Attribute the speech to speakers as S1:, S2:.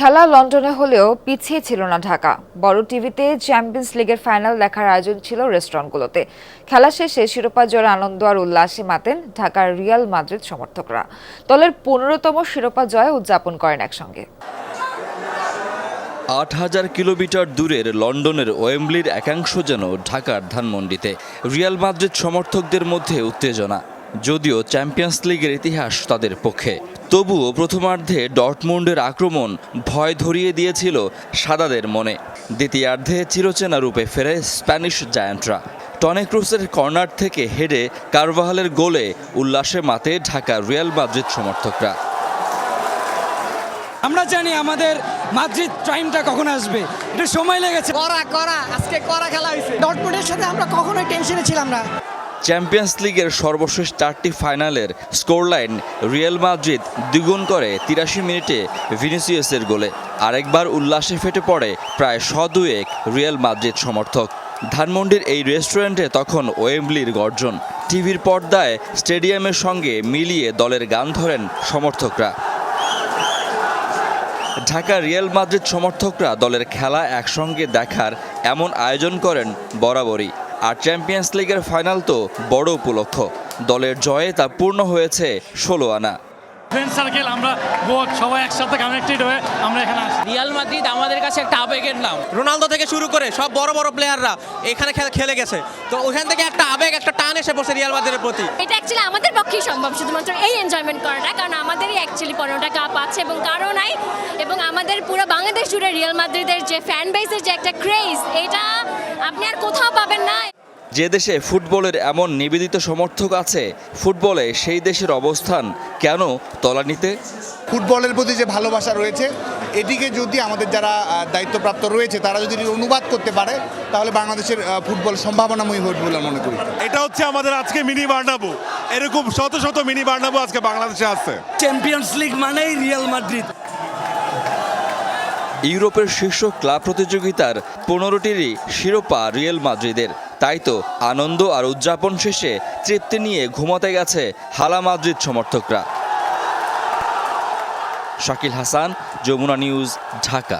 S1: খেলা লন্ডনে হলেও পিছিয়ে ছিল না ঢাকা। বড় টিভিতে চ্যাম্পিয়ন্স লিগের ফাইনাল দেখার আয়োজন ছিল রেস্টুরেন্টগুলোতে। খেলা শেষে শিরোপা জয়ের আনন্দ আর উল্লাসে মাতেন ঢাকার রিয়াল মাদ্রিদ সমর্থকরা। দলের পনেরোতম শিরোপা জয় উদযাপন করেন একসঙ্গে।
S2: আট হাজার কিলোমিটার দূরের লন্ডনের ওয়েম্বলির একাংশ যেন ঢাকার ধানমন্ডিতে। রিয়াল মাদ্রিদ সমর্থকদের মধ্যে উত্তেজনা, যদিও চ্যাম্পিয়ন্স লিগের ইতিহাস তাদের পক্ষে। তবুও প্রথমার্ধে ডটমুন্ডের আক্রমণ ভয় ধরিয়ে দিয়েছিল সাদাদের মনে। দ্বিতীয়ার্ধে চিরচেনা রূপে ফেরে স্প্যানিশ জায়ান্টরা। টনে ক্রুসের কর্নার থেকে হেডে কারভাহালের গোলে উল্লাসে মাতে ঢাকা রিয়াল মাদ্রিদ সমর্থকরা।
S3: আমরা জানি আমাদের মাদ্রিদ টাইমটা কখন আসবে। এটা সময় লেগেছে।
S4: করা করা আজকে করা খেলা হয়েছে। ডটমুন্ডের সাথে আমরা কখনোই টেনশনে ছিলাম না।
S2: চ্যাম্পিয়ন্স লিগের সর্বশেষ চারটি ফাইনালের স্কোরলাইন রিয়েল মাদ্রিদ দ্বিগুণ করে তিরাশি মিনিটে ভিনিসিয়াসের গোলে। আরেকবার উল্লাসে ফেটে পড়ে প্রায় দুয়েক রিয়েল মাদ্রিদ সমর্থক। ধানমন্ডির এই রেস্টুরেন্টে তখন ওয়েম্বলির গর্জন। টিভির পর্দায় স্টেডিয়ামের সঙ্গে মিলিয়ে দলের গান ধরেন সমর্থকরা। ঢাকা রিয়াল মাদ্রিদ সমর্থকরা দলের খেলা একসঙ্গে দেখার এমন আয়োজন করেন বরাবরই। আর চ্যাম্পিয়ন্স লিগের ফাইনাল তো বড় উপলক্ষ। দলের জয়ে তা পূর্ণ হয়েছে ষোলো আনা।
S5: ফ্রেন্ড সার্কেল আমরা বোধ সবাই একসাথে কানেক্টেড হয়ে আমরা এখানে আসি
S6: রিয়াল মাদ্রিদ আমাদের কাছে একটা আবেগের নাম।
S4: রোনালদো থেকে শুরু করে সব বড় বড় প্লেয়াররা এখানে খেলে- খেলে গেছে। তো ওখান থেকে একটা আবেগ একটা টান এসে বসে রিয়াল মাদ্রিদের প্রতি।
S7: এটা অ্যাকচুয়ালি আমাদের পক্ষেই সম্ভব শুধুমাত্র এই এনজয়মেন্ট করাটা কারণ আমাদেরই অ্যাকচুয়ালি পনেরোটা কাপ আছে এবং কারও নাই। এবং আমাদের পুরো বাংলাদেশ জুড়ে রিয়াল মাদ্রিদের যে ফ্যান বেসের যে একটা ক্রেজ এটা আপনি আর কোথাও পাবেন না।
S2: যে দেশে ফুটবলের এমন নিবেদিত সমর্থক আছে ফুটবলে সেই দেশের অবস্থান কেন তলানিতে
S8: ফুটবলের প্রতি যে ভালোবাসা রয়েছে এটিকে যদি আমাদের যারা দায়িত্বপ্রাপ্ত রয়েছে তারা যদি অনুবাদ করতে পারে তাহলে বাংলাদেশের ফুটবল সম্ভাবনাময়ী হবে বলে মনে করি।
S9: এটা হচ্ছে আমাদের আজকে মিনি বার্নাবু। এরকম শত শত মিনি বার্নাবু আজকে বাংলাদেশে আছে
S3: চ্যাম্পিয়ন্স লিগ মানেই রিয়াল মাদ্রিদ
S2: ইউরোপের শীর্ষ ক্লাব প্রতিযোগিতার পনেরোটিরই শিরোপা রিয়েল মাদ্রিদের। তাই তো আনন্দ আর উদযাপন শেষে তৃপ্তি নিয়ে ঘুমাতে গেছে হালা মাদ্রিদ সমর্থকরা। শাকিল হাসান, যমুনা নিউজ, ঢাকা।